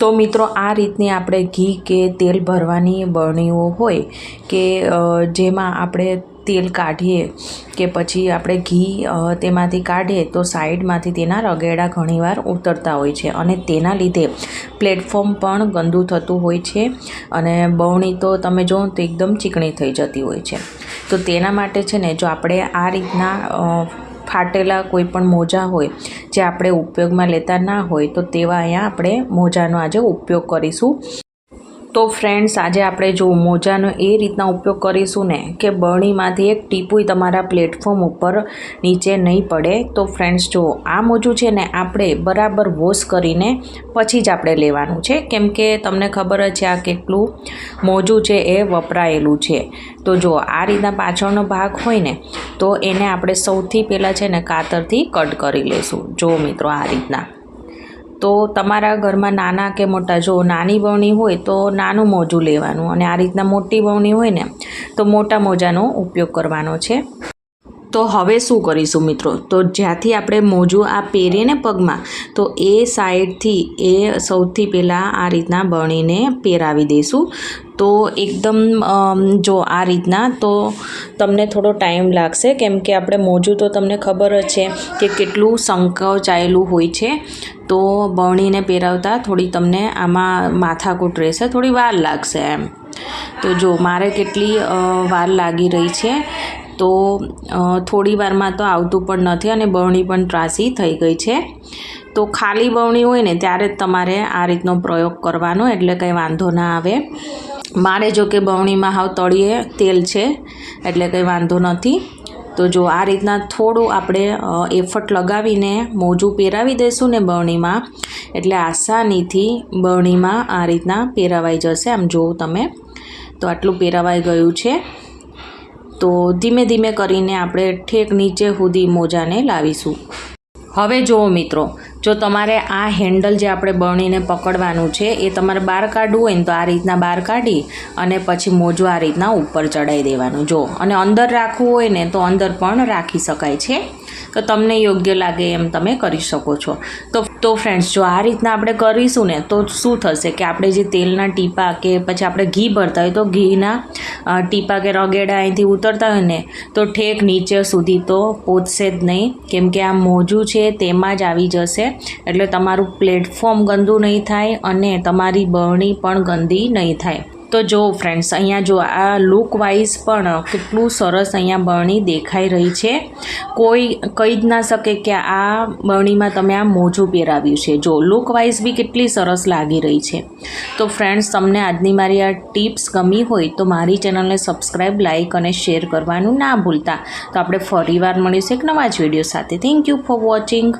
તો મિત્રો આ રીતની આપણે ઘી કે તેલ ભરવાની બરણીઓ હોય કે જેમાં આપણે તેલ કાઢીએ કે પછી આપણે ઘી તેમાંથી કાઢીએ તો સાઈડમાંથી તેના રગેડા ઘણીવાર ઉતરતા હોય છે અને તેના લીધે પ્લેટફોર્મ પણ ગંદુ થતું હોય છે અને બરણી તો તમે જુઓ તો એકદમ ચીકણી થઈ જતી હોય છે. તો તેના માટે છે ને જો આપણે આ રીતના ફાટેલા કોઈ પણ મોજા હોય, જે આપણે ઉપયોગમાં લેતા ના હોય, તો તેવા અહીંયા આપણે મોજાનો આજે ઉપયોગ કરીશું. તો ફ્રેન્ડ્સ આજે આપણે જો મોજાનો એ રીતના ઉપયોગ કરીશું ને કે બરણીમાંથી એક ટીપુય તમારા પ્લેટફોર્મ ઉપર નીચે નહીં પડે. તો ફ્રેન્ડ્સ જો આ મોજું છે ને આપણે બરાબર વોશ કરીને પછી જ આપણે લેવાનું છે. કેમ કે તમને ખબર જ છે આ કેટલું મોજું છે એ વપરાયેલું છે. તો જો આ રીતના પાછળનો ભાગ હોય ને, તો એને આપણે સૌથી પહેલાં છે ને કાતરથી કટ કરી લઈશું. જો મિત્રો આ રીતના. તો તમારા ઘરમાં નાના કે મોટા, જો નાની બવણી હોય તો નાનું મોજું લેવાનું અને આ રીતના મોટી બવણી હોય ને, તો મોટા મોજાનો ઉપયોગ કરવાનો છે. તો હવે શું કરીશું મિત્રો? તો જ્યાંથી આપણે મોજું આ પહેરીએ પગમાં, તો એ સાઈડથી, એ સૌથી પહેલાં આ રીતના બણીને પહેરાવી દઈશું. તો એકદમ જો આ રીતના, તો તમને થોડો ટાઈમ લાગશે. કેમ કે આપણે મોજું તો તમને ખબર જ છે કે કેટલું સંકોચાયેલું હોય છે. તો બણીને પહેરાવતા થોડી તમને આમાં માથાકૂટ રહેશે, થોડી વાર લાગશે એમ. તો જો, મારે કેટલી વાર લાગી રહી છે. તો થોડી વારમાં તો આવતું પણ નથી અને બરણી પણ ત્રાસી થઈ ગઈ છે. તો ખાલી બરણી હોય ને, ત્યારે જ તમારે આ રીતનો પ્રયોગ કરવાનો, એટલે કંઈ વાંધો ના આવે. મારે જો કે બરણીમાં હાવ તળીએ તેલ છે, એટલે કંઈ વાંધો નથી. તો જો આ રીતના થોડું આપણે એફર્ટ લગાવીને મોજું પહેરાવી દઈશું ને બરણીમાં, એટલે આસાનીથી બરણીમાં આ રીતના પહેરાવાઈ જશે. આમ જુઓ તમે. તો આટલું પહેરાવાઈ ગયું છે. તો ધીમે ધીમે કરીને આપણે ઠેક નીચે સુધી મોજાને લાવીશું. હવે જુઓ મિત્રો, જો તમારે આ હેન્ડલ જે આપણે બરણીને પકડવાનું છે, એ તમારે બહાર કાઢવું હોય ને તો આ રીતના બહાર કાઢી અને પછી મોજું આ રીતના ઉપર ચડાવી દેવાનું. જો અને અંદર રાખવું હોય ને તો અંદર પણ રાખી શકાય છે. તો તમને યોગ્ય લાગે એમ તમે કરી શકો છો. તો તો ફ્રેન્ડ્સ જો આ રીતના આપણે કરીશું ને, તો શું થશે કે આપણે જે તેલના ટીપા કે પછી આપણે ઘી ભરતા હોય તો ઘીના ટીપા કે રગેડા અહીંથી ઉતરતા હોય ને, તો ઠેક નીચે સુધી તો પહોંચશે જ નહીં. કેમ કે આ મોજું છે તેમાં જ આવી જશે. એટલે તમારું પ્લેટફોર્મ ગંદુ નહીં થાય અને તમારી બરણી પણ ગંદી નહીં થાય. તો જો ફ્રેન્ડ્સ અહીંયા જો આ લુક વાઇઝ પણ કેટલું સરસ અહીંયા બરણી દેખાઈ રહી છે. કોઈ કહી જ ના શકે કે આ બરણીમાં તમે આ મોજું પહેરાવ્યું છે. જો લુક વાઇઝ બી કેટલી સરસ લાગી રહી છે. તો ફ્રેન્ડ્સ તમને આજની મારી આ ટિપ્સ ગમી હોય તો મારી ચેનલને સબસ્ક્રાઈબ લાઇક અને શેર કરવાનું ના ભૂલતા. તો આપણે ફરીવાર મળીશું એક નવા જ વીડિયો સાથે. Thank you for watching